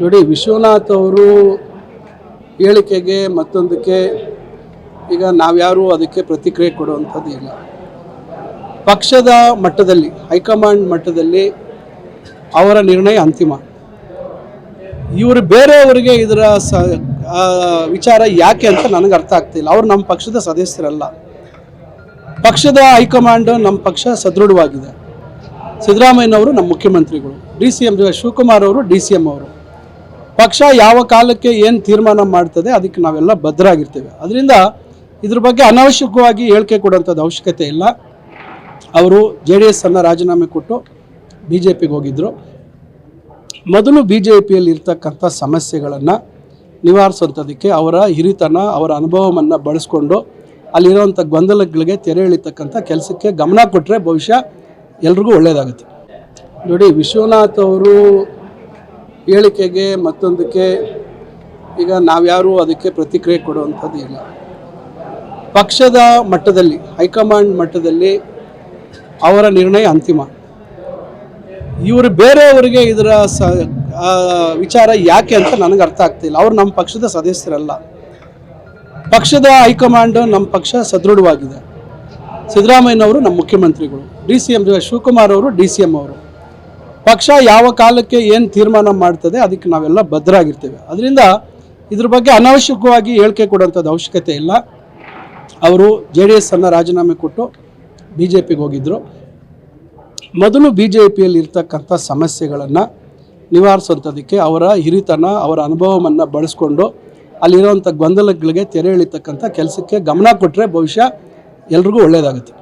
ನೋಡಿ, ವಿಶ್ವನಾಥ್ ಅವರು ಹೇಳಿಕೆಗೆ ಮತ್ತೊಂದಕ್ಕೆ ಈಗ ನಾವ್ಯಾರು ಅದಕ್ಕೆ ಪ್ರತಿಕ್ರಿಯೆ ಕೊಡುವಂಥದ್ದು ಇಲ್ಲ. ಪಕ್ಷದ ಮಟ್ಟದಲ್ಲಿ, ಹೈಕಮಾಂಡ್ ಮಟ್ಟದಲ್ಲಿ ಅವರ ನಿರ್ಣಯ ಅಂತಿಮ. ಇವರು ಬೇರೆಯವರಿಗೆ ಇದರ ಸ ವಿಚಾರ ಯಾಕೆ ಅಂತ ನನಗೆ ಅರ್ಥ ಆಗ್ತಿಲ್ಲ ಅವರು ನಮ್ಮ ಪಕ್ಷದ ಸದಸ್ಯರಲ್ಲ. ಪಕ್ಷದ ಹೈಕಮಾಂಡ್ ನಮ್ಮ ಪಕ್ಷ ಸದೃಢವಾಗಿದೆ. ಸಿದ್ದರಾಮಯ್ಯನವರು ನಮ್ಮ ಮುಖ್ಯಮಂತ್ರಿಗಳು. ಡಿ ಸಿ ಎಂ ಶಿವಕುಮಾರ್ ಅವರು ಡಿ ಸಿ ಎಂ ಅವರು. ಪಕ್ಷ ಯಾವ ಕಾಲಕ್ಕೆ ಏನು ತೀರ್ಮಾನ ಮಾಡ್ತದೆ ಅದಕ್ಕೆ ನಾವೆಲ್ಲ ಬದ್ಧರಾಗಿರ್ತೇವೆ ಅದರಿಂದ ಇದ್ರ ಬಗ್ಗೆ ಅನಾವಶ್ಯಕವಾಗಿ ಹೇಳಿಕೆ ಕೊಡುವಂಥದ್ದು ಅವಶ್ಯಕತೆ ಇಲ್ಲ. ಅವರು ಜೆ ಡಿ ಎಸ್ ಅನ್ನ ರಾಜೀನಾಮೆ ಕೊಟ್ಟು ಬಿ ಜೆ ಪಿಗೆ ಹೋಗಿದ್ದರು ಮೊದಲು ಬಿ ಜೆ ಪಿಯಲ್ಲಿ ಇರ್ತಕ್ಕಂಥ ಸಮಸ್ಯೆಗಳನ್ನು ನಿವಾರಿಸುವಂಥದ್ದಕ್ಕೆ ಅವರ ಹಿರಿತನ, ಅವರ ಅನುಭವವನ್ನು ಬಳಸ್ಕೊಂಡು ಅಲ್ಲಿರುವಂಥ ಗೊಂದಲಗಳಿಗೆ ತೆರೆ ಎಳಿತಕ್ಕಂಥ ಕೆಲಸಕ್ಕೆ ಗಮನ ಕೊಟ್ಟರೆ ಬಹುಶಃ ಎಲ್ರಿಗೂ ಒಳ್ಳೆಯದಾಗುತ್ತೆ ನೋಡಿ, ವಿಶ್ವನಾಥ್ ಅವರು ಹೇಳಿಕೆಗೆ ಮತ್ತೊಂದಕ್ಕೆ ಈಗ ನಾವ್ಯಾರೂ ಅದಕ್ಕೆ ಪ್ರತಿಕ್ರಿಯೆ ಕೊಡುವಂಥದ್ದು ಇಲ್ಲ. ಪಕ್ಷದ ಮಟ್ಟದಲ್ಲಿ, ಹೈಕಮಾಂಡ್ ಮಟ್ಟದಲ್ಲಿ ಅವರ ನಿರ್ಣಯ ಅಂತಿಮ. ಇವರು ಬೇರೆಯವರಿಗೆ ಇದರ ಸ ವಿಚಾರ ಯಾಕೆ ಅಂತ ನನಗೆ ಅರ್ಥ ಆಗ್ತಿಲ್ಲ ಅವರು ನಮ್ಮ ಪಕ್ಷದ ಸದಸ್ಯರಲ್ಲ. ಪಕ್ಷದ ಹೈಕಮಾಂಡ್ ನಮ್ಮ ಪಕ್ಷ ಸದೃಢವಾಗಿದೆ. ಸಿದ್ದರಾಮಯ್ಯನವರು ನಮ್ಮ ಮುಖ್ಯಮಂತ್ರಿಗಳು. ಡಿ ಸಿ ಎಂ ಶಿವಕುಮಾರ್ ಅವರು ಡಿ ಸಿ ಎಂ ಅವರು. ಪಕ್ಷ ಯಾವ ಕಾಲಕ್ಕೆ ಏನು ತೀರ್ಮಾನ ಮಾಡ್ತದೆ ಅದಕ್ಕೆ ನಾವೆಲ್ಲ ಭದ್ರಾಗಿರ್ತೇವೆ. ಅದರಿಂದ ಇದ್ರ ಬಗ್ಗೆ ಅನಾವಶ್ಯಕವಾಗಿ ಹೇಳಿಕೆ ಕೊಡುವಂಥದ್ದು ಅವಶ್ಯಕತೆ ಇಲ್ಲ. ಅವರು ಜೆ ಡಿ ಎಸ್ ಅನ್ನು ರಾಜೀನಾಮೆ ಕೊಟ್ಟು ಬಿ ಜೆ ಪಿಗೆ ಹೋಗಿದ್ದರು ಮೊದಲು ಬಿ ಜೆ ಪಿಯಲ್ಲಿ ಇರ್ತಕ್ಕಂಥ ಸಮಸ್ಯೆಗಳನ್ನು ನಿವಾರಿಸುವಂಥದ್ದಕ್ಕೆ ಅವರ ಹಿರಿತನ, ಅವರ ಅನುಭವವನ್ನು ಬಳಸ್ಕೊಂಡು ಅಲ್ಲಿರುವಂಥ ಗೊಂದಲಗಳಿಗೆ ತೆರೆ ಎಳಿತಕ್ಕಂಥ ಕೆಲಸಕ್ಕೆ ಗಮನ ಕೊಟ್ಟರೆ ಬಹುಶಃ ಎಲ್ರಿಗೂ ಒಳ್ಳೆಯದಾಗುತ್ತೆ